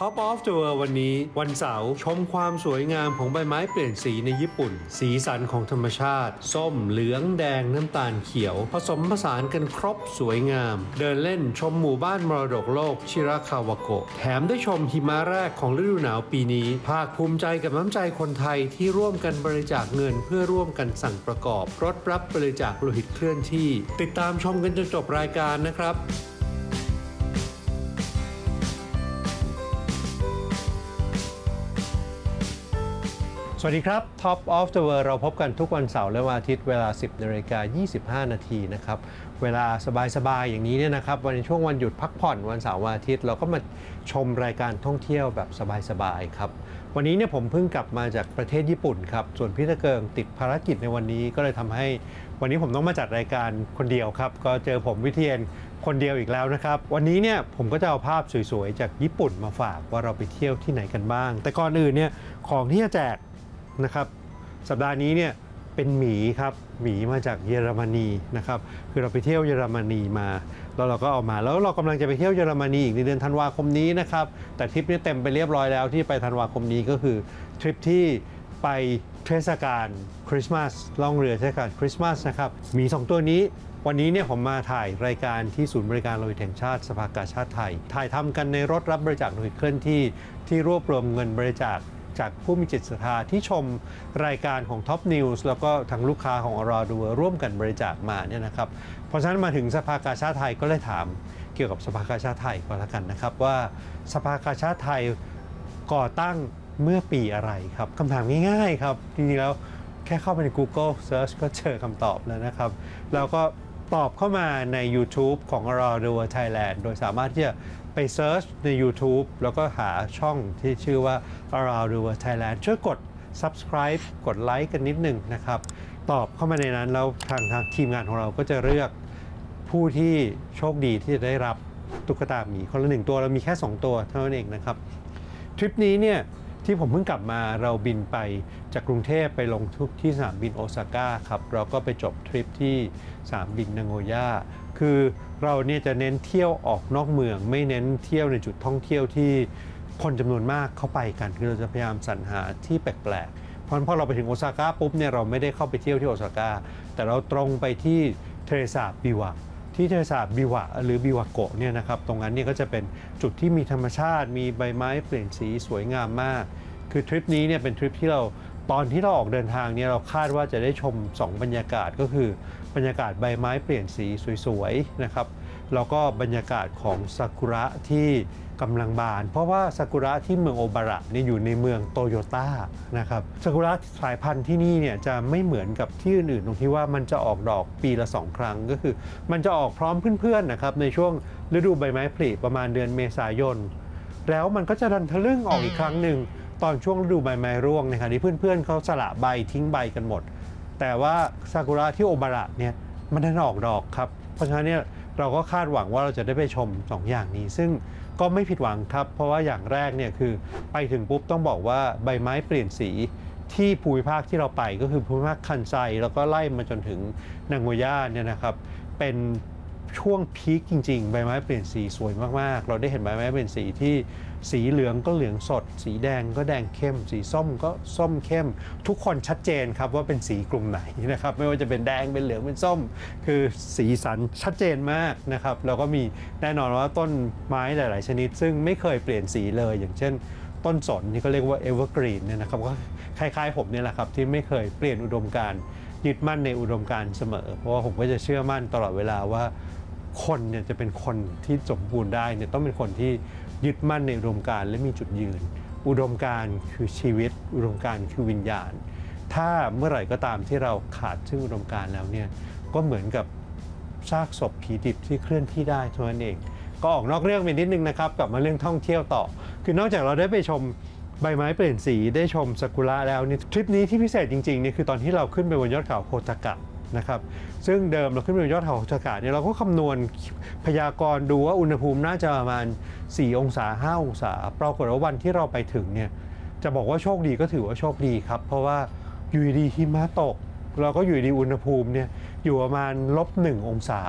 Top of the World วันนี้ วันเสาร์ชมความสวยงามของใบไม้เปลี่ยนสีในญี่ปุ่น สีสันของธรรมชาติ ส้มเหลืองแดงน้ำตาลเขียว ผสมผสานกันครบสวยงาม เดินเล่นชมหมู่บ้านมรดกโลกชิราคาวโกะแถมได้ชมหิมะแรกของฤดูหนาวปีนี้ ภาคภูมิใจกับน้ำใจคนไทยที่ร่วมกันบริจาคเงินเพื่อร่วมกันสั่งประกอบ รถรับบริจาคโลหิตเคลื่อนที่ ติดตามชมกันจนจบรายการนะครับ สวัสดีครับ Top of the World เราพบกันทุกวันเสาร์และวันอาทิตย์เวลา 10นาฬิกา25 นาทีนะครับ เวลาสบาย ๆ อย่างนี้เนี่ยนะครับ วันในช่วงวันหยุดพักผ่อนวันเสาร์วันอาทิตย์ เราก็มาชมรายการท่องเที่ยวแบบสบาย ๆ ครับ วันนี้เนี่ยผมเพิ่งกลับมาจากประเทศญี่ปุ่นครับ ส่วนพี่ตะเกิงติดภารกิจในวันนี้ก็เลยทำให้ วันนี้ผมต้องมาจัดรายการคนเดียวครับ ก็เจอผมวิเทียนคนเดียวอีกแล้วนะครับ วันนี้เนี่ยผมก็จะเอาภาพสวยๆจากญี่ปุ่นมาฝากว่าเราไปเที่ยวที่ไหนกันบ้าง แต่ก่อนอื่นเนี่ยของที่จะแจก นะครับสัปดาห์นี้เนี่ยเป็นหมีครับหมีมาจากเยอรมนีนะครับคือเราไปเที่ยวเยอรมนีมาแล้วเราก็เอามาแล้วเรากำลังจะไปเที่ยวเยอรมนีอีกในเดือนธันวาคมนี้นะครับแต่ทริปนี้เต็มไปเรียบร้อยแล้วที่ไปธันวาคมนี้ก็คือทริปที่ไปเทศกาลคริสต์มาสล่องเรือเทศกาลคริสต์มาสนะครับหมีสองตัวนี้วันนี้เนี่ยผมมาถ่ายรายการที่ศูนย์บริการโลหิตแห่งชาติสภากาชาติไทย ถ่ายทำกันในรถรับบริจาคโลหิตเคลื่อนที่ที่รวบรวมเงินบริจาค จากผู้มีจิตศรัทธาที่ชมรายการของ Top News แล้วก็ทางลูกค้าของอรอดูร่วมกันบริจาคมาเนี่ยนะครับ เพราะฉะนั้นมาถึงสภากาชาติไทยก็เลยถามเกี่ยวกับสภากาชาติไทยก็แล้วกันนะครับ ว่าสภากาชาติไทยก่อตั้งเมื่อปีอะไรครับคำถามง่ายๆครับจริงๆแล้วแค่เข้าไปใน Google Search ก็เจอคำตอบแล้วนะครับ แล้วก็ตอบเข้ามาใน YouTube ของ r o d o Thailand โดยสามารถที่จะ ไปเซิร์ชใน YouTube แล้วก็หาช่องที่ชื่อว่า Around the World Thailand ช่วยกด subscribe กดไลค์กันนิดหนึ่งนะครับ ตอบเข้ามาในนั้นแล้วทางทางทีมงานของเราก็จะเลือกผู้ที่โชคดีที่จะได้รับตุ๊กตาหมีคนละหนึ่งตัวเรามีแค่ 2 ตัวเท่านั้นเองนะครับทริปนี้เนี่ยที่ผมเพิ่งกลับมาเราบินไปจากกรุงเทพไปลงทุกที่สนามบินโอซาก้าครับเราก็ไปจบทริปที่สนามบินนางโงย่าคือ เราเนี่ยจะเน้นเที่ยวออกนอกเมือง ไม่เน้นเที่ยวในจุดท่องเที่ยวที่คนจำนวนมากเข้าไปกันคือเราจะพยายามสรรหาที่แปลกๆเพราะพอเราไปถึงโอซาก้าปุ๊บเนี่ยเราไม่ได้เข้าไปเที่ยวที่โอซาก้าแต่เราตรงไปที่เทเรซาบิวะที่เทศาสตร์บิวะหรือบิวะโกะเนี่ยนะครับตรงนั้นเนี่ยก็จะเป็นจุดที่มีธรรมชาติ มีใบไม้เปลี่ยนสีสวยงามมาก คือทริปนี้เนี่ยเป็นทริปที่เราตอนที่เราออกเดินทางเนี่ยเราคาดว่าจะได้ชม 2 บรรยากาศก็คือ บรรยากาศใบไม้เปลี่ยนสีสวยๆนะครับแล้วก็บรรยากาศของซากุระที่กำลังบาน เพราะว่าซากุระที่เมืองโอบาระนี่อยู่ในเมืองโตโยต้านะครับซากุระสายพันธุ์ที่นี่เนี่ยจะไม่เหมือนกับที่อื่นๆตรงที่ว่ามันจะออกดอกปีละ 2 ครั้งก็คือ มันจะออกพร้อมเพื่อนๆนะครับในช่วงฤดูใบไม้ผลิประมาณเดือนเมษายน แล้วมันก็จะดันทะลึ่งออกอีกครั้งหนึ่งตอนช่วงฤดูใบไม้ร่วงนะครับที่เพื่อนๆเขาสละใบทิ้งใบกันหมด แต่ว่าซากุระที่โอบาระเนี่ยมันดันออกดอกครับ เพราะฉะนั้นเนี่ยเราก็คาดหวังว่าเราจะได้ไปชม 2 อย่างนี้ ซึ่งก็ไม่ผิดหวังครับ เพราะว่าอย่างแรกเนี่ยคือไปถึงปุ๊บต้องบอกว่าใบไม้เปลี่ยนสีที่ภูมิภาคที่เราไปก็คือภูมิภาคคันไซแล้วก็ไล่มาจนถึงนางโงย่าเนี่ยนะครับเป็นช่วงพีคจริงๆ ใบไม้เปลี่ยนสีสวยมากๆ เราได้เห็นใบไม้เปลี่ยนสีที่ สีเหลืองก็เหลืองสด สีแดงก็แดงเข้ม สีส้มก็ส้มเข้ม ทุกคนชัดเจนครับว่าเป็นสีกลุ่มไหนนะครับไม่ว่าจะเป็นแดงเป็นเหลืองเป็นส้ม คือสีสันชัดเจนมากนะครับแล้วก็มีแน่นอนว่าต้นไม้หลาย ๆ ชนิด ซึ่งไม่เคยเปลี่ยนสีเลย อย่างเช่น ต้นสนที่เขาเรียกว่า evergreen เนี่ยนะครับก็คล้าย ๆ ผมเนี่ยแหละครับที่ไม่เคยเปลี่ยนอุดมการณ์ยึดมั่นในอุดมการณ์เสมอ เพราะว่าผมก็จะเชื่อมั่นตลอดเวลาว่าคนเนี่ยจะเป็นคนที่สมบูรณ์ได้เนี่ยต้องเป็นคนที่ ยึดมั่นในอุดมการณ์และมีจุดยืน อุดมการณ์คือชีวิต อุดมการณ์คือวิญญาณ ถ้าเมื่อไหร่ก็ตามที่เราขาดซึ่งอุดมการณ์แล้วเนี่ยก็เหมือนกับซากศพผีดิบที่เคลื่อนที่ได้เท่านั้นเอง ก็ออกนอกเรื่องไปนิดนึงนะครับกลับมาเรื่องท่องเที่ยวต่อ คือนอกจากเราได้ไปชมใบไม้เปลี่ยนสีได้ชมซากุระแล้วนี่ทริปนี้ที่พิเศษจริงๆเนี่ยคือตอนที่เราขึ้นไปบนยอดเขาโคตากะนะครับ ซึ่งเดิมเราขึ้นไปบนยอดเขาโคตากะเนี่ยเราก็คำนวณพยากรณ์ดูว่าอุณหภูมิน่าจะประมาณ 4 องศา 5 องศา ปรากฏว่าวันที่เราไปถึงเนี่ยจะบอกว่าโชคดีก็ถือว่าโชคดีครับ เพราะว่าอยู่ดีหิมะตก เราก็อยู่ดีอุณหภูมิเนี่ยอยู่ประมาณลบหนึ่งองศา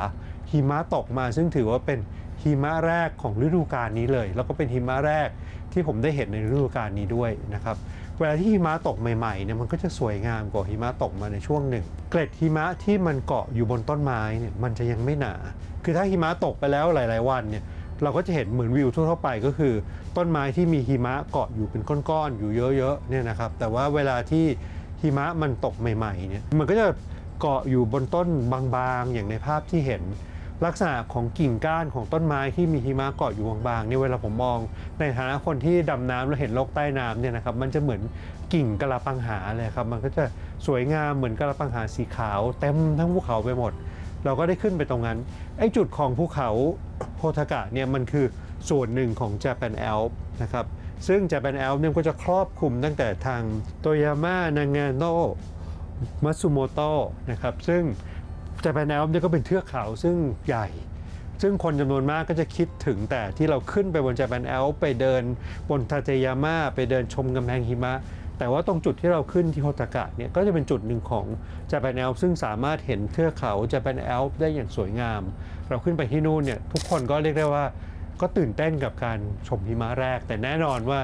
หิมะตกมาซึ่งถือว่าเป็นหิหิมะแรกของฤดูกาลนี้เลย แล้วก็เป็นหิมะแรกที่ผมได้เห็นในฤดูกาลนี้ด้วยนะครับ เวลาที่หิมะตกใหม่ๆเนี่ยมันก็จะสวยงามกว่าหิมะตกมาในช่วงหนึ่ง เกล็ดหิมะที่มันเกาะอยู่บนต้นไม้เนี่ยมันจะยังไม่หนา คือถ้าหิมะตกไปแล้วหลาย ๆ วันเนี่ยเราก็จะเห็นเหมือนวิวทั่วๆไปก็คือ ต้นไม้ที่มีหิมะเกาะอยู่เป็นก้อนๆอยู่เยอะๆเนี่ยนะครับแต่ว่าเวลาที่หิมะมันตกใหม่ๆเนี่ยมันก็จะเกาะอยู่บนต้นบางๆ อย่างในภาพที่เห็น ลักษณะของกิ่งก้านของต้นไม้ที่มีหิมะเกาะอยู่บางๆนี่เวลาผมมอง ในฐานะคนที่ดำน้ำแล้วเห็นโลกใต้น้ำเนี่ยนะครับมันจะเหมือนกิ่งกะลาปังหาเลยครับมันก็จะสวยงามเหมือนกะลาปังหาสีขาว เต็มทั้งภูเขาไปหมด เราก็ได้ขึ้นไปตรงนั้นไอ้จุดของภูเขาโฮทากะเนี่ยมันคือส่วนหนึ่งของ Japan Alp นะครับซึ่ง Japan Alp เนี่ยก็จะครอบคลุมตั้งแต่ทางโตยาม่านางาโนมัตสึโมโตะนะครับซึ่ง Japan Alps เนี่ยก็เป็นเทือกเขาซึ่งใหญ่ ซึ่งคนจำนวนมากก็จะคิดถึงแต่ที่เราขึ้นไปบน Japan Alps ไปเดินบนทาเจยาม่าไปเดินชมกำแพงหิมะ แต่ว่าตรงจุดที่เราขึ้นที่โฮตากะเนี่ยก็จะเป็นจุดหนึ่งของ Japan Alps ซึ่งสามารถเห็นเทือกเขา Japan Alps ได้อย่างสวยงาม เราขึ้นไปที่นู่นเนี่ยทุกคนก็เรียกได้ว่าก็ตื่นเต้นกับการชมหิมะแรก แต่แน่นอนว่า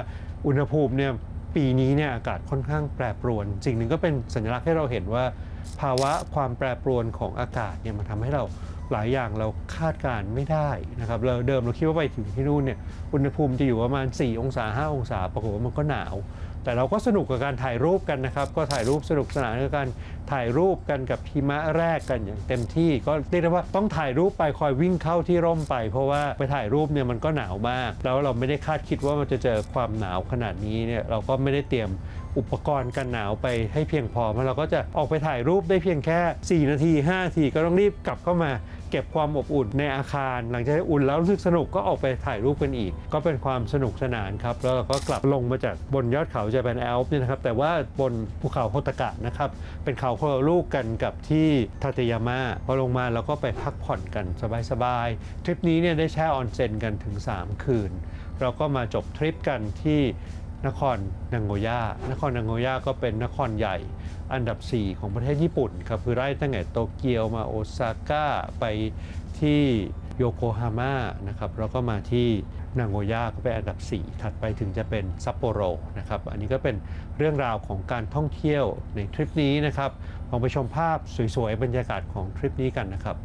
อุณหภูมิเนี่ยปีนี้เนี่ยอากาศค่อนข้างแปรปรวน สิ่งหนึ่งก็เป็นสัญลักษณ์ให้เราเห็นว่า ภาวะความแปรปรวนของอากาศเนี่ยมันทำให้เราหลายอย่างเราคาดการณ์ไม่ได้นะครับเราเดิมเราคิดว่าไปถึงที่นู่นเนี่ยอุณหภูมิจะอยู่ประมาณ 4 องศา 5 องศาปรากฏว่ามันก็หนาว แต่เราก็สนุกกับการถ่ายรูปกันนะครับ ก็ถ่ายรูปสนุกสนานกับการถ่ายรูปกันกับหิมะแรกกันอย่างเต็มที่ ก็เรียกได้ว่าต้องถ่ายรูปไปคอยวิ่งเข้าที่ร่มไป เพราะว่าไปถ่ายรูปเนี่ยมันก็หนาวมาก แล้วเราไม่ได้คาดคิดว่ามันจะเจอความหนาวขนาดนี้เนี่ยเราก็ไม่ได้เตรียม อุปกรณ์กันหนาวไปให้เพียงพอเพราเราก็จะออกไปถ่ายรูปได้เพียงแค่ 4 นาที 5 นาทีก็ต้องรีบกลับเข้ามา เก็บความอบอุ่นในอาคาร หลังจากอุ่นแล้วรู้สึกสนุกก็ออกไปถ่ายรูปกันอีก ก็เป็นความสนุกสนานครับ แล้วเราก็กลับลงมาจากบนยอดเขาจะเป็นแอลป์เนี่ยนะครับแต่ว่าบนภูเขาโฮตกะนะครับเป็นเขาคนละลูกกันกับที่ทาเตยาม่าพอลงมาเราก็ไปพักผ่อนกันสบายๆทริปนี้เนี่ยได้แช่ออนเซ็นกันถึง 3 คืน เราก็มาจบทริปกันที่ นครนางโงย่านครนางโงย่าก็เป็นนครใหญ่อันดับ 4 ของประเทศญี่ปุ่นครับคือไล่ตั้งแต่โตเกียวมาโอซาก้าไปที่โยโกฮาม่านะครับแล้วก็มาที่นางโงย่าก็เป็นอันดับ 4 ถัดไปถึงจะเป็นซัปโปโรนะครับอันนี้ก็เป็นเรื่องราวของการท่องเที่ยวในทริปนี้นะครับลองไปชมภาพสวยๆบรรยากาศของทริปนี้กันนะครับ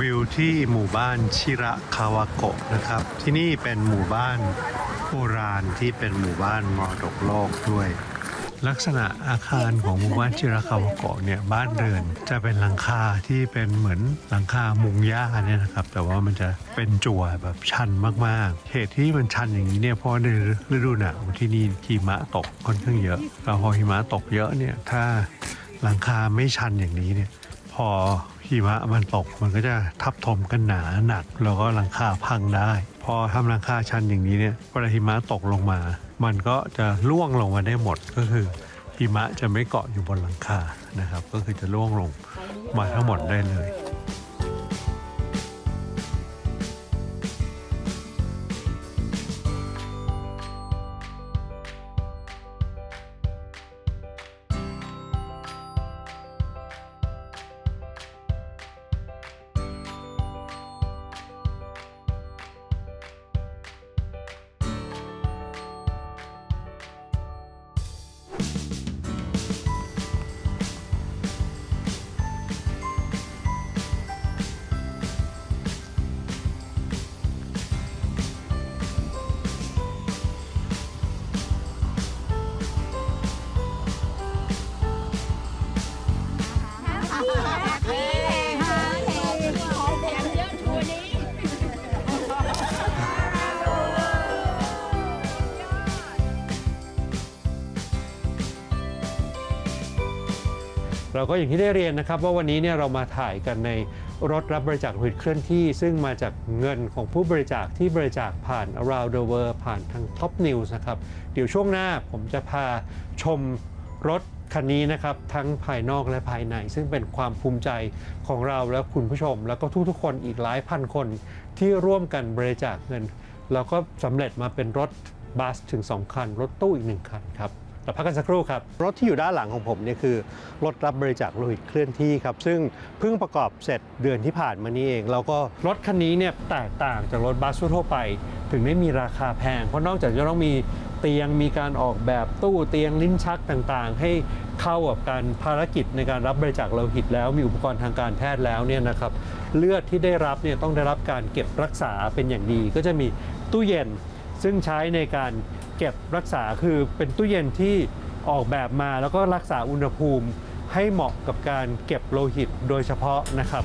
วิวที่หมู่บ้านชิระคาวาโกะนะครับ ที่นี่เป็นหมู่บ้านโบราณที่เป็นหมู่บ้านมรดกโลกด้วย ลักษณะอาคารของหมู่บ้านชิระคาวาโกะเนี่ยบ้านเรือนจะเป็นหลังคาที่เป็นเหมือนหลังคามุงหญ้าเนี่ยนะครับ แต่ว่ามันจะเป็นจั่วแบบชันมากๆเหตุที่มันชันอย่างนี้เนี่ยเพราะในฤดูหนาวที่นี่หิมะตกค่อนข้างเยอะแล้วพอหิมะตกเยอะเนี่ยถ้าหลังคาไม่ชันอย่างนี้เนี่ยพอ หิมะมันตกมันก็จะทับถมกันหนาหนักแล้วก็หลังคาพังได้ พอทำหลังคาชันอย่างนี้เนี่ยเวลาหิมะตกลงมา มันก็จะล่วงลงมาได้หมดก็คือหิมะจะไม่เกาะอยู่บนหลังคานะครับ ก็คือจะล่วงลงมาทั้งหมดได้เลย เราก็อย่างที่ได้เรียนนะครับว่าวันนี้เนี่ยเรามาถ่ายกันในรถรับบริจาคโลหิตเคลื่อนที่ ซึ่งมาจากเงินของผู้บริจาคที่บริจาคผ่าน around the world ผ่านทาง Top News นะครับ เดี๋ยวช่วงหน้าผมจะพาชมรถคันนี้นะครับทั้งภายนอกและภายใน ซึ่งเป็นความภูมิใจของเราและคุณผู้ชม แล้วก็ทุกๆคนอีกหลายพันคนที่ร่วมกันบริจาคเงิน แล้วก็สำเร็จมาเป็นรถบัสถึง 2 คัน รถตู้อีก 1 คันครับ เราพักกันสักครู่ครับ รถที่อยู่ด้านหลังของผมเนี่ยคือ รถรับบริจาคโลหิตเคลื่อนที่ครับ ซึ่งเพิ่งประกอบเสร็จเดือนที่ผ่านมานี้เอง แล้วก็รถคันนี้เนี่ยแตกต่างจากรถบัสทั่วไป ถึงได้มีราคาแพง เพราะนอกจากจะต้องมีเตียงมีการออกแบบตู้เตียงลิ้นชักต่างๆ ให้เข้ากับการภารกิจในการรับบริจาคโลหิตแล้วมีอุปกรณ์ทางการแพทย์แล้วเนี่ยนะครับเลือดที่ได้รับเนี่ยต้องได้รับการเก็บรักษาเป็นอย่างดี ก็จะมีตู้เย็นซึ่งใช้ในการ เก็บรักษาคือเป็นตู้เย็นที่ออกแบบมาแล้วก็รักษาอุณหภูมิให้เหมาะกับการเก็บโลหิตโดยเฉพาะนะครับ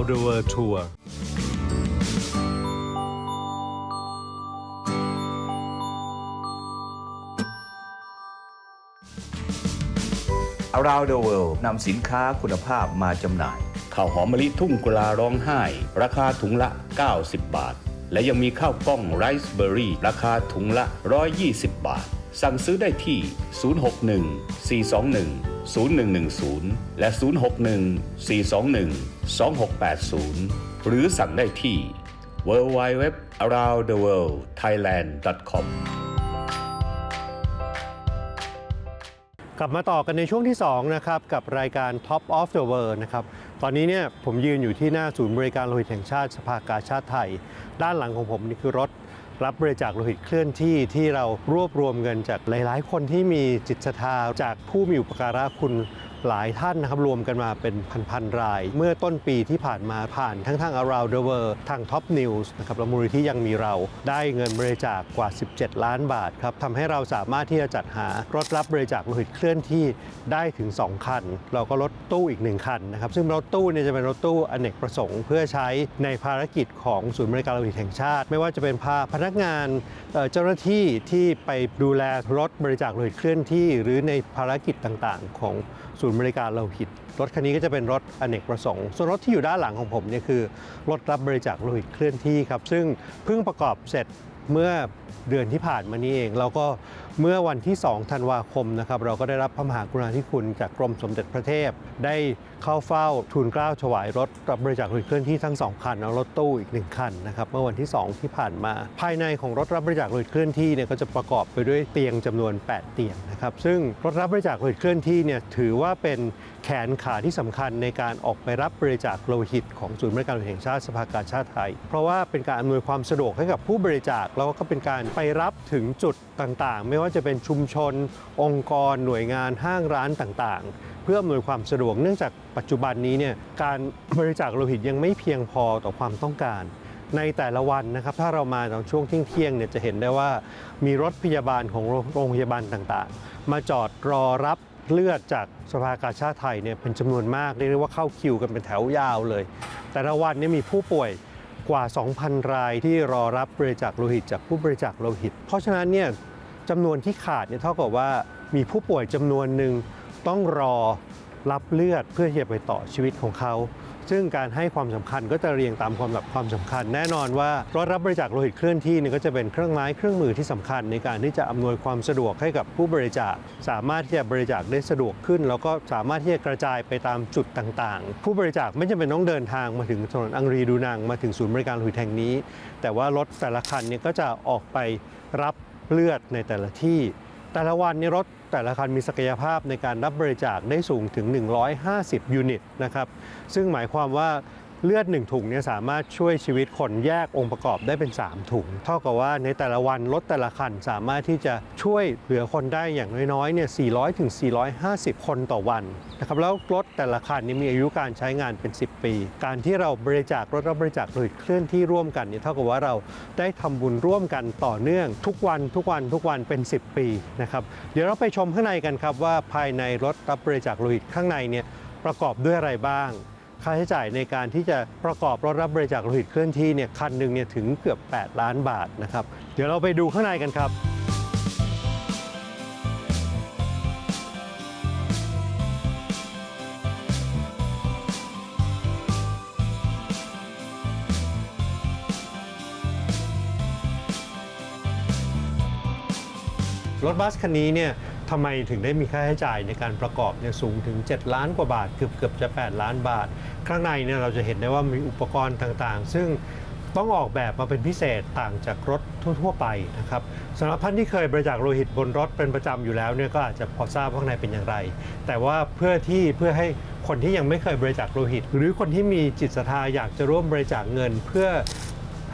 the world tour Around the World นำสินค้าคุณภาพมาจำหน่าย ข้าวหอมมะลิทุ่งกุลาร้องไห้ ราคาถุงละ 90 บาท และยังมีข้าวกล้องไรซ์เบอร์รี่ ราคาถุงละ 120 บาท สั่งซื้อได้ที่ 061 421 0110 และ 061 421 2680 หรือสั่งได้ที่ www aroundtheworldthailand.com กลับมาต่อกันในช่วงที่ 2 นะครับ กับรายการ Top of the World นะครับ ตอนนี้เนี่ยผมยืนอยู่ที่หน้าศูนย์บริการโลหิตแห่งชาติสภากาชาติไทย ด้านหลังของผมนี่คือรถ รับบริจาคโลหิตเคลื่อนที่ที่เรารวบรวมเงินจากหลายๆ คนที่มีจิตศรัทธาจากผู้มีอุปการะคุณ หลายท่านนะครับรวมกันมาเป็นพันๆราย เมื่อต้นปีที่ผ่านมาผ่านทั้งทาง Around the World ทาง Top News นะครับและมูลนิธิยังมีเราได้เงินบริจาคกว่า 17 ล้านบาทครับทำให้เราสามารถที่จะจัดหารถรับบริจาคโลหิตเคลื่อนที่ได้ถึง 2 คัน เราก็รถตู้อีก 1 คันนะครับซึ่งรถตู้เนี่ยจะเป็นรถตู้อเนกประสงค์เพื่อใช้ในภารกิจของศูนย์บริการโลหิตแห่งชาติ ไม่ว่าจะเป็นพาพนักงานเอ่อเจ้าหน้าที่ที่ไปดูแลรถบริจาคโลหิตเคลื่อนที่ หรือในภารกิจต่างๆ ของ ศูนย์บริการโลหิต รถคันนี้ก็จะเป็นรถอเนกประสงค์ ส่วนรถที่อยู่ด้านหลังของผมเนี่ยคือ รถรับบริจาคโลหิตเคลื่อนที่ครับ ซึ่งเพิ่งประกอบเสร็จเมื่อเดือนที่ผ่านมานี้เอง เราก็เมื่อวันที่ 2 ธันวาคมนะครับเราก็ได้รับพระมหากรุณาธิคุณจากกรมสมเด็จพระเทพ ได้เข้าเฝ้าทูลเกล้าถวายรถรับบริจาคโลหิตเคลื่อนที่ทั้ง 2 คันแล้วรถตู้อีก 1 คันนะครับเมื่อวันที่ 2 ที่ผ่านมา ภายในของรถรับบริจาคโลหิตเคลื่อนที่เนี่ยก็จะประกอบไปด้วยเตียงจำนวน 8 เตียงนะครับซึ่งรถรับบริจาคโลหิตเคลื่อนที่เนี่ยถือว่าเป็นแขนขาที่สำคัญในการออกไปรับบริจาคโลหิตของศูนย์บริการโลหิตแห่งชาติสภากาชาติไทย เพราะว่าเป็นการอำนวยความสะดวกให้กับผู้บริจาคแล้วก็เป็นการไปรับถึงจุดต่างๆ ไม่ว่าจะเป็นชุมชน องค์กร หน่วยงานห้างร้านต่างๆ เพื่ออำนวยความสะดวกเนื่องจากปัจจุบันนี้เนี่ยการบริจาคโลหิตยังไม่เพียงพอต่อความต้องการ ในแต่ละวันนะครับถ้าเรามาตอนช่วงเที่ยงเนี่ยจะเห็นได้ว่ามีรถพยาบาลของโรงพยาบาลต่างๆ มาจอดรอรับเลือดจากสภากาชาติไทยเนี่ยเป็นจำนวนมากเรียกได้ว่าเข้าคิวกันเป็นแถวยาวเลย แต่ละวันเนี้มีผู้ป่วยกว่า 2,000 รายที่รอรับบริจาคโลหิตจากผู้บริจาคโลหิต เพราะฉะนั้นเนี่ย จำนวนที่ขาดเนี่ยเท่ากับว่ามีผู้ป่วยจำนวนหนึ่งต้องรอรับเลือดเพื่อที่จะไปต่อชีวิตของเขา ซึ่งการให้ความสำคัญก็จะเรียงตามความแบบความสำคัญ แน่นอนว่ารถรับบริจาคโลหิตเคลื่อนที่นี่ก็จะเป็นเครื่องไม้เครื่องมือที่สำคัญในการที่จะอำนวยความสะดวกให้กับผู้บริจาค สามารถที่จะบริจาคได้สะดวกขึ้น แล้วก็สามารถที่จะกระจายไปตามจุดต่างๆ ผู้บริจาคไม่จำเป็นต้องเดินทางมาถึงถนนอังรีดูนังมาถึงศูนย์บริการโลหิตแห่งนี้ แต่ว่ารถแต่ละคันเนี่ยก็จะออกไปรับ เลือดในแต่ละที่ แต่ละวันนี้รถแต่ละคันมีศักยภาพในการรับบริจาคได้สูงถึง 150 ยูนิตนะครับ ซึ่งหมายความว่า เลือด 1 ถุงเนี่ยสามารถช่วยชีวิตคนแยกองค์ประกอบได้เป็น 3 ถุง เท่ากับว่าในแต่ละวันรถแต่ละคันสามารถที่จะช่วยเหลือคนได้อย่างน้อยๆเนี่ย400ถึง450 คนต่อวันนะครับแล้วรถแต่ละคันนี้มีอายุการใช้งานเป็น 10 ปี การที่เราบริจาครถรับบริจาคโลหิตเคลื่อนที่ร่วมกันเนี่ยเท่ากับว่าเราได้ทำบุญร่วมกันต่อเนื่อง ทุกวันทุกวันทุกวันเป็น 10 ปีนะครับเดี๋ยวเราไปชมข้างในกันครับว่าภายในรถรับบริจาคโลหิตข้างในเนี่ยประกอบด้วยอะไรบ้าง ค่าใช้จ่ายในการที่จะประกอบรถรับบริจาคโลหิตเคลื่อนที่เนี่ยคันหนึ่งเนี่ยถึงเกือบ 8 ล้านบาทนะครับ เดี๋ยวเราไปดูข้างในกันครับรถบัสคันนี้เนี่ยทำไมถึงได้มีค่าใช้จ่ายในการประกอบเนี่ยสูงถึง 7 ล้านกว่าบาทเกือบเกือบจะ 8 ล้านบาท ข้างในเนี่ยเราจะเห็นได้ว่ามีอุปกรณ์ต่างๆ ซึ่งต้องออกแบบมาเป็นพิเศษต่างจากรถทั่ว ๆ ไปนะครับสำหรับท่านที่เคยบริจาคโลหิตบนรถเป็นประจำอยู่แล้วเนี่ยก็อาจจะพอทราบข้างในเป็นอย่างไร แต่ว่าเพื่อที่เพื่อให้คนที่ยังไม่เคยบริจาคโลหิต หรือคนที่มีจิตศรัทธาอยากจะร่วมบริจาคเงิน เพื่อ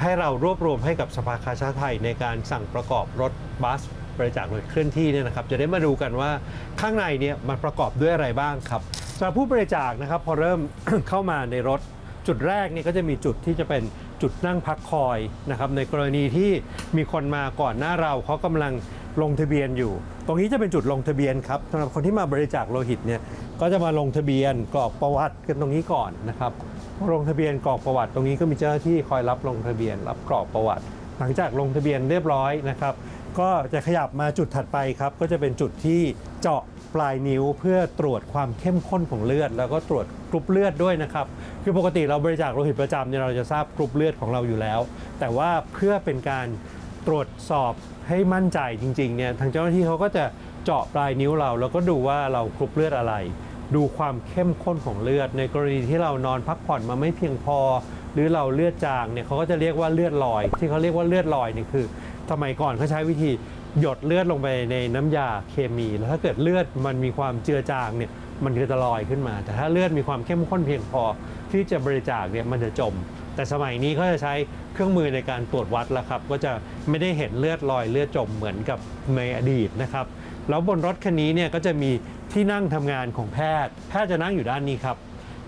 ให้เรารวบรวมให้กับสภากาชาติไทยในการสั่งประกอบรถบัสบริจาคโดยเคลื่อนที่เนี่ยนะครับจะได้มาดูกันว่าข้างในเนี่ยมันประกอบด้วยอะไรบ้างครับ สำหรับผู้บริจาคนะครับพอเริ่ม เข้ามาในรถจุดแรกนี่ก็จะมีจุดที่จะเป็นจุดนั่งพักคอยนะครับในกรณีที่มีคนมาก่อนหน้าเราเขากำลังลงทะเบียนอยู่ ตรงนี้จะเป็นจุดลงทะเบียนครับสำหรับคนที่มาบริจาคโลหิตเนี่ยก็จะมาลงทะเบียนกรอกประวัติกันตรงนี้ก่อนนะครับลงทะเบียนกรอกประวัติ ตรงนี้ก็มีเจ้าหน้าที่คอยรับลงทะเบียน รับกรอกประวัติ หลังจากลงทะเบียนเรียบร้อยนะครับ ก็จะขยับมาจุดถัดไปครับก็จะเป็นจุดที่เจาะ ปลายนิ้วเพื่อตรวจความเข้มข้นของเลือด แล้วก็ตรวจกรุ๊ปเลือดด้วยนะครับ คือปกติเราบริจาคโลหิตประจำเนี่ยเราจะทราบกรุ๊ปเลือดของเราอยู่แล้ว แต่ว่าเพื่อเป็นการตรวจสอบให้มั่นใจจริงๆเนี่ยทางเจ้าหน้าที่เขาก็จะเจาะปลายนิ้วเรา แล้วก็ดูว่าเรากรุ๊ปเลือดอะไร ดูความเข้มข้นของเลือด ในกรณีที่เรานอนพักผ่อนมาไม่เพียงพอ หรือเราเลือดจางเนี่ยเขาก็จะเรียกว่าเลือดลอย ที่เขาเรียกว่าเลือดลอยเนี่ยคือสมัยก่อนเขาใช้วิธี หยดเลือดลงไปในน้ำยาเคมี แล้วถ้าเกิดเลือดมันมีความเจือจางเนี่ยมันก็จะลอยขึ้นมา แต่ถ้าเลือดมีความเข้มข้นเพียงพอที่จะบริจาคเนี่ยมันจะจม แต่สมัยนี้เขาจะใช้เครื่องมือในการตรวจวัดแล้วครับ ก็จะไม่ได้เห็นเลือดลอยเลือดจมเหมือนกับในอดีตนะครับแล้วบนรถคันนี้เนี่ยก็จะมีที่นั่งทำงานของแพทย์ แพทย์จะนั่งอยู่ด้านนี้ครับ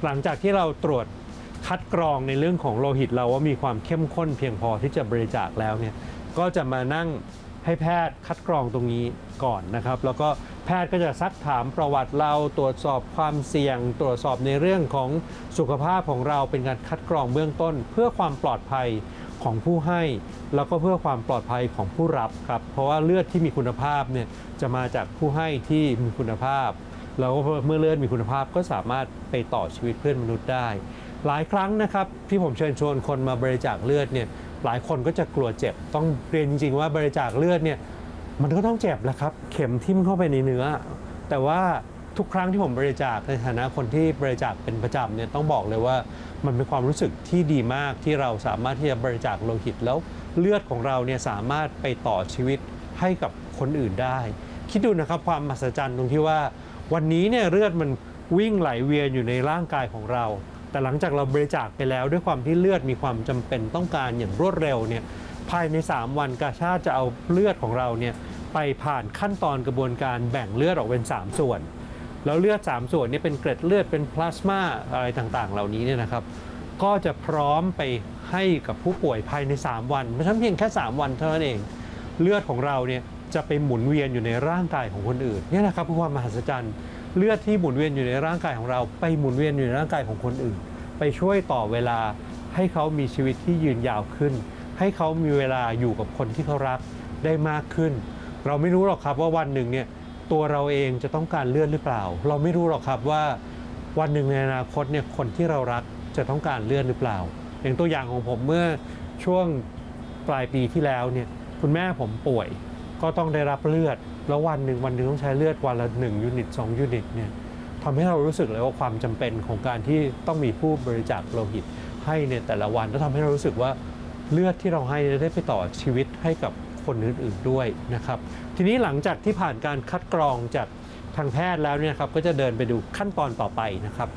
หลังจากที่เราตรวจคัดกรองในเรื่องของโลหิตเราว่ามีความเข้มข้นเพียงพอที่จะบริจาคแล้วเนี่ยก็จะมานั่ง ให้แพทย์คัดกรองตรงนี้ก่อนนะครับ แล้วก็แพทย์ก็จะซักถามประวัติเราตรวจสอบความเสี่ยง ตรวจสอบในเรื่องของสุขภาพของเราเป็นการคัดกรองเบื้องต้น เพื่อความปลอดภัยของผู้ให้ แล้วก็เพื่อความปลอดภัยของผู้รับครับเพราะว่าเลือดที่มีคุณภาพเนี่ยจะมาจากผู้ให้ที่มีคุณภาพ แล้วเมื่อเลือดมีคุณภาพก็สามารถไปต่อชีวิตเพื่อนมนุษย์ได้ หลายครั้งนะครับที่ผมเชิญชวนคนมาบริจาคเลือดเนี่ย หลายคนก็จะกลัวเจ็บ ต้องเรียนจริง ๆ ว่าบริจาคเลือดเนี่ยมันก็ต้องเจ็บแหละครับ เข็มทิ่มเข้าไปในเนื้อ แต่ว่าทุกครั้งที่ผมบริจาคในฐานะคนที่บริจาคเป็นประจำเนี่ยต้องบอกเลยว่ามันเป็นความรู้สึกที่ดีมากที่เราสามารถที่จะบริจาคโลหิตแล้วเลือดของเราเนี่ยสามารถไปต่อชีวิตให้กับคนอื่นได้ คิดดูนะครับความมหัศจรรย์ตรงที่ว่า วันนี้เนี่ยเลือดมันวิ่งไหลเวียนอยู่ในร่างกายของเรา แต่หลังจากเราบริจาคไปแล้วด้วยความที่เลือดมีความจำเป็นต้องการอย่างรวดเร็วเนี่ยภายใน 3 วันกาชาติจะเอาเลือดของเราเนี่ยไปผ่านขั้นตอนกระบวนการแบ่งเลือดออกเป็น 3 ส่วน แล้วเลือด 3 ส่วนนี้เป็นเกล็ดเลือดเป็นพลาสมาอะไรต่างๆ เหล่านี้เนี่ยนะครับ ก็จะพร้อมไปให้กับผู้ป่วยภายใน 3 วันไม่ใช่เพียงแค่ 3 วันเท่านั้นเอง เลือดของเราเนี่ยจะไปหมุนเวียนอยู่ในร่างกายของคนอื่นนี่นะครับคือความมหัศจรรย์ เลือดที่หมุนเวียนอยู่ในร่างกายของเรา ไปหมุนเวียนอยู่ในร่างกายของคนอื่น ไปช่วยต่อเวลาให้เขามีชีวิตที่ยืนยาวขึ้น ให้เขามีเวลาอยู่กับคนที่เขารักได้มากขึ้น เราไม่รู้หรอกครับว่าวันหนึ่งเนี่ยตัวเราเองจะต้องการเลือดหรือเปล่า เราไม่รู้หรอกครับว่าวันหนึ่งในอนาคตเนี่ยคนที่เรารักจะต้องการเลือดหรือเปล่า อย่างตัวอย่างของผมเมื่อช่วงปลายปีที่แล้วเนี่ยคุณแม่ผมป่วยก็ต้องได้รับเลือด แล้ววันหนึ่งวันหนึ่งต้องใช้เลือดวันละ1ยูนิต2ยูนิตเนี่ยทำให้เรารู้สึกเลยว่าความจำเป็นของการที่ต้องมีผู้บริจาคโลหิตให้ในแต่ละวันแล้วทำให้เรารู้สึกว่าเลือดที่เราให้ได้ไปต่อชีวิตให้กับคนอื่นๆด้วยนะครับ ทีนี้หลังจากที่ผ่านการคัดกรองจากทางแพทย์แล้วเนี่ยครับก็จะเดินไปดูขั้นตอนต่อไปนะครับ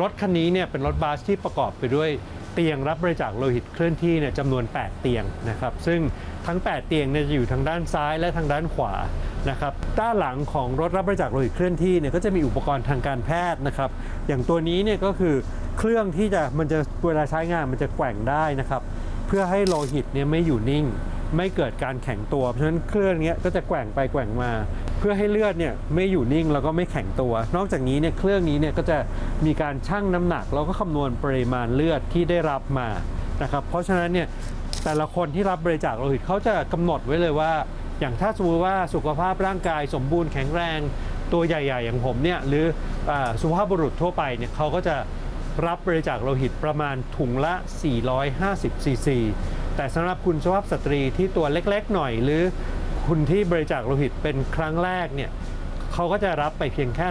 รถคันนี้เนี่ยเป็นรถบัสที่ประกอบไปด้วยเตียงรับบริจาคโลหิตเคลื่อนที่เนี่ยจำนวน 8 เตียงนะครับ ซึ่งทั้ง 8 เตียงเนี่ยจะอยู่ทางด้านซ้ายและทางด้านขวา นะครับด้านหลังของรถรับบริจาคโลหิตเคลื่อนที่เนี่ยก็จะมีอุปกรณ์ทางการแพทย์นะครับ อย่างตัวนี้เนี่ยก็คือเครื่องที่จะมันจะเวลาใช้งานมันจะแกว่งได้นะครับ เพื่อให้โลหิตเนี่ยไม่อยู่นิ่ง ไม่เกิดการแข็งตัว เพราะฉะนั้นเครื่องนี้ก็จะแกว่งไปแกว่งมา เพื่อให้เลือดเนี่ยไม่อยู่นิ่งแล้วก็ไม่แข็งตัว นอกจากนี้เนี่ยเครื่องนี้เนี่ยก็จะมีการชั่งน้ำหนัก แล้วก็คำนวณปริมาณเลือดที่ได้รับมานะครับ เพราะฉะนั้นเนี่ยแต่ละคนที่รับบริจาคโลหิตเขาจะกำหนดไว้เลยว่า อย่างถ้าสมมติว่าสุขภาพร่างกายสมบูรณ์แข็งแรงตัวใหญ่ ๆ อย่างผมเนี่ยหรืออสุภาพบุรุษทั่วไปเนี่ยเขาก็จะรับบริจาคโลหิตประมาณถุงละ 450ซีซีแต่สำหรับคุณสุภาพสตรีที่ตัวเล็กๆหน่อย หรือคุณที่บริจาคโลหิตเป็นครั้งแรกเนี่ยเขาก็จะรับไปเพียงแค่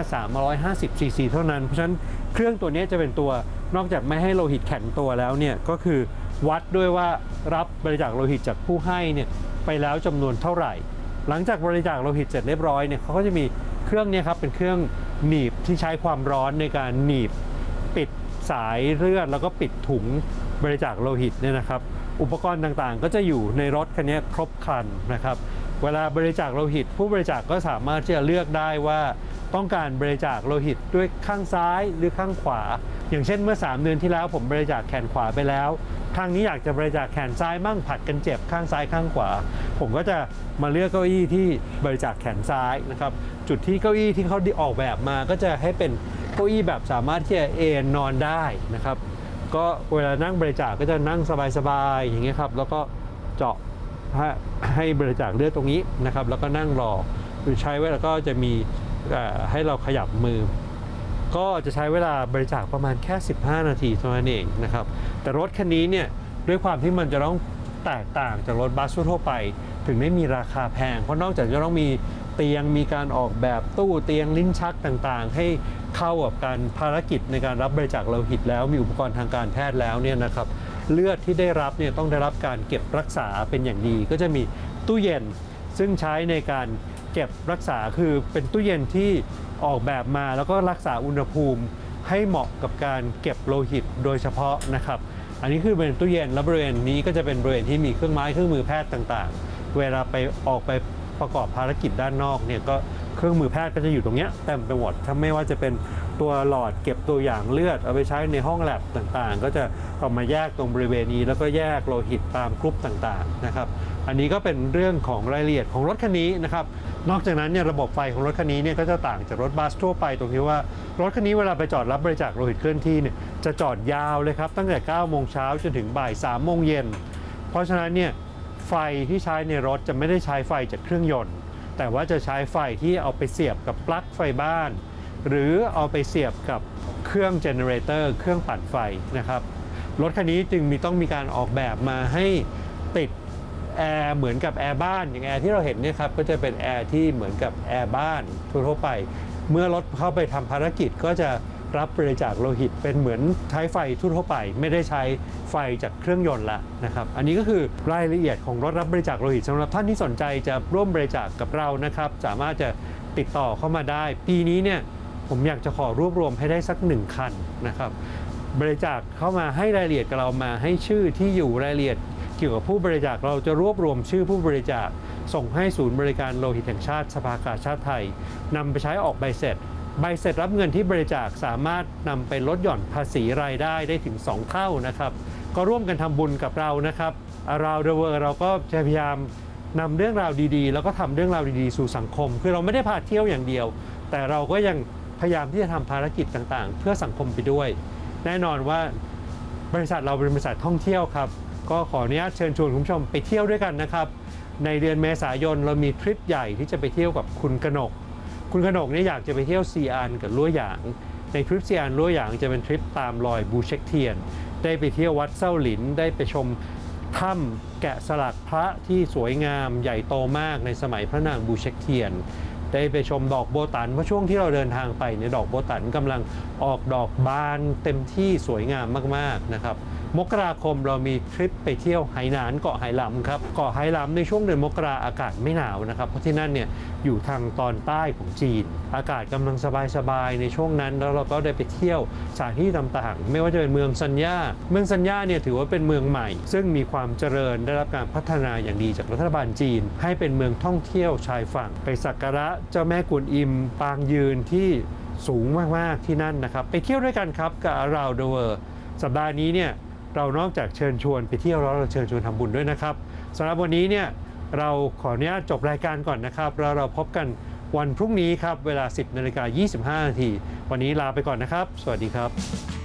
350ซีซีเท่านั้น เพราะฉะนั้นเครื่องตัวนี้จะเป็นตัวนอกจากไม่ให้โลหิตแข็งตัวแล้วเนี่ยก็คือวัดด้วยว่ารับบริจาคโลหิตจากผู้ให้เนี่ย ไปแล้วจำนวนเท่าไหร่ หลังจากบริจาคโลหิตเสร็จเรียบร้อยเนี่ยเขาก็จะมีเครื่องนี้ครับเป็นเครื่องหนีบที่ใช้ความร้อนในการหนีบปิดสายเลือดแล้วก็ปิดถุงบริจาคโลหิตเนี่ยนะครับ อุปกรณ์ต่างๆ ก็จะอยู่ในรถคันนี้ครบครันนะครับ เวลาบริจาคโลหิต ผู้บริจาคก็สามารถที่จะเลือกได้ว่า ต้องการบริจาคโลหิตด้วยข้างซ้ายหรือข้างขวา อย่างเช่นเมื่อ 3 เดือนที่แล้วผมบริจาคแขนขวาไปแล้วครั้งนี้อยากจะบริจาคแขนซ้ายมั่งผัดกันเจ็บข้างซ้ายข้างขวา ผมก็จะมาเลือกเก้าอี้ที่บริจาคแขนซ้ายนะครับจุดที่เก้าอี้ที่เขาออกแบบมาก็จะให้เป็นเก้าอี้แบบสามารถที่จะเอนนอนได้นะครับก็เวลานั่งบริจาคก็จะนั่งสบายๆอย่างเงี้ยครับแล้วก็เจาะให้บริจาคเลือดตรงนี้นะครับแล้วก็นั่งรอหรือใช้เวลาก็จะมี ให้เราขยับมือ ก็จะใช้เวลาบริจาคประมาณแค่ 15 นาทีเท่านั้นเองนะครับ แต่รถคันนี้เนี่ยด้วยความที่มันจะต้องแตกต่างจากรถบัสทั่วไป ถึงได้มีราคาแพง เพราะนอกจากจะต้องมีเตียงมีการออกแบบตู้เตียงลิ้นชักต่างๆ ให้เข้ากับการภารกิจในการรับบริจาคโลหิตแล้วมีอุปกรณ์ทางการแพทย์แล้วเนี่ยนะครับเลือดที่ได้รับเนี่ยต้องได้รับการเก็บรักษาเป็นอย่างดี ก็จะมีตู้เย็นซึ่งใช้ในการเเก็บรักษาคือเป็นตู้เย็นที่ออกแบบมาแล้วก็รักษาอุณหภูมิให้เหมาะกับการเก็บโลหิตโดยเฉพาะนะครับ อันนี้คือเป็นตู้เย็นและบริเวณนี้ก็จะเป็นบริเวณที่มีเครื่องไม้เครื่องมือแพทย์ต่างๆ เวลาไปออกไปประกอบภารกิจด้านนอกเนี่ยก็เครื่องมือแพทย์ก็จะอยู่ตรงเนี้ยเต็มไปหมดถ้าไม่ว่าจะเป็นตัวหลอดเก็บตัวอย่างเลือด เอาไปใช้ในห้องแลบต่างๆ ก็จะเอามาแยกตรงบริเวณนี้ แล้วก็แยกโลหิตตามกรุ๊ปต่างๆนะครับ อันนี้ก็เป็นเรื่องของรายละเอียดของรถคันนี้นะครับ นอกจากนั้นเนี่ยระบบไฟของรถคันนี้เนี่ยก็จะต่างจากรถบัสทั่วไปตรงที่ว่ารถคันนี้เวลาไปจอดรับบริจาคโลหิตเคลื่อนที่เนี่ยจะจอดยาวเลยครับตั้งแต่ 9 โมงเช้าจนถึงบ่าย 3 โมงเย็น เพราะฉะนั้นเนี่ยไฟที่ใช้ในรถจะไม่ได้ใช้ไฟจากเครื่องยนต์ แต่ว่าจะใช้ไฟที่เอาไปเสียบกับปลั๊กไฟบ้าน หรือเอาไปเสียบกับเครื่องเจเนเรเตอร์เครื่องปั่นไฟนะครับรถคันนี้จึงมีต้องมีการออกแบบมาให้ติด แอร์เหมือนกับแอร์บ้านอย่างแอร์ที่เราเห็นเนี่ยครับก็จะเป็นแอร์ที่เหมือนกับแอร์บ้านทั่วไป เมื่อรถเข้าไปทำภารกิจก็จะรับบริจาคโลหิตเป็นเหมือนใช้ไฟทั่วไป ไม่ได้ใช้ไฟจากเครื่องยนต์ละนะครับ อันนี้ก็คือรายละเอียดของรถรับบริจาคโลหิตสำหรับท่านที่สนใจจะร่วมบริจาคกับเรานะครับ สามารถจะติดต่อเข้ามาได้ ปีนี้เนี่ยผมอยากจะขอรวบรวมให้ได้สักหนึ่งคันนะครับบริจาคเข้ามาให้รายละเอียดกับเรามาให้ชื่อที่อยู่รายละเอียด กี่ยวกับผู้บริจาคเราจะรวบรวมชื่อผู้บริจาค ส่งให้ศูนย์บริการโลหิตแห่งชาติสภากาชาติไทยนำไปใช้ออกใบเสร็จ ใบเสร็จรับเงินที่บริจาคสามารถนำไปลดหย่อนภาษีรายได้ได้ถึง 2 เท่านะครับ ก็ร่วมกันทำบุญกับเรานะครับอาราเดเวอร์เราก็จะพยายามนำเรื่องราวดีๆ แล้วก็ทำเรื่องราวดีๆ สู่สังคม คือเราไม่ได้พาเที่ยวอย่างเดียว แต่เราก็ยังพยายามที่จะทำภารกิจต่างๆ เพื่อสังคมไปด้วย แน่นอนว่าบริษัทเราเป็นบริษัทท่องเที่ยวครับ ก็ขออนุญาตเชิญชวนคุณผู้ชมไปเที่ยวด้วยกันนะครับ ในเดือนเมษายนเรามีทริปใหญ่ที่จะไปเที่ยวกับคุณกนก คุณกนกเนี่ยอยากจะไปเที่ยวซีอานกับลั่วหยาง ในทริปซีอานลั่วหยางจะเป็นทริปตามรอยบูเช็คเทียน ได้ไปเที่ยววัดเส้าหลิน ได้ไปชมถ้ำแกะสลักพระที่สวยงามใหญ่โตมากในสมัยพระนางบูเช็คเทียนได้ไปชมดอกโบตันเพราะช่วงที่เราเดินทางไปเนี่ยดอกโบตันกำลังออกดอกบานเต็มที่สวยงามมากๆนะครับ มกราคมเรามีทริปไปเที่ยวไหหนานเกาะไหหลำครับเกาะไหหลำในช่วงเดือนมกราอากาศไม่หนาวนะครับ เพราะที่นั่นเนี่ยอยู่ทางตอนใต้ของจีน อากาศกำลังสบายๆในช่วงนั้น แล้วเราก็ได้ไปเที่ยวสถานที่ต่างๆ ไม่ว่าจะเป็นเมืองซันยาเมืองซันยาเนี่ยถือว่าเป็นเมืองใหม่ ซึ่งมีความเจริญได้รับการพัฒนาอย่างดีจากรัฐบาลจีน ให้เป็นเมืองท่องเที่ยวชายฝั่ง ไปสักการะเจ้าแม่กวนอิม ปางยืนที่สูงมากๆที่นั่นนะครับ ไปเที่ยวด้วยกันครับกับ Around the World สัปดาห์นี้เนี่ย เรานอกจากเชิญชวนไปเที่ยวแล้วเราเชิญชวนทำบุญด้วยนะครับสำหรับวันนี้เนี่ยเราขออนุญาตจบรายการก่อนนะครับแล้วเราพบกันวันพรุ่งนี้ครับเวลา 10นาฬิกา25นาทีวันนี้ลาไปก่อนนะครับ สวัสดีครับ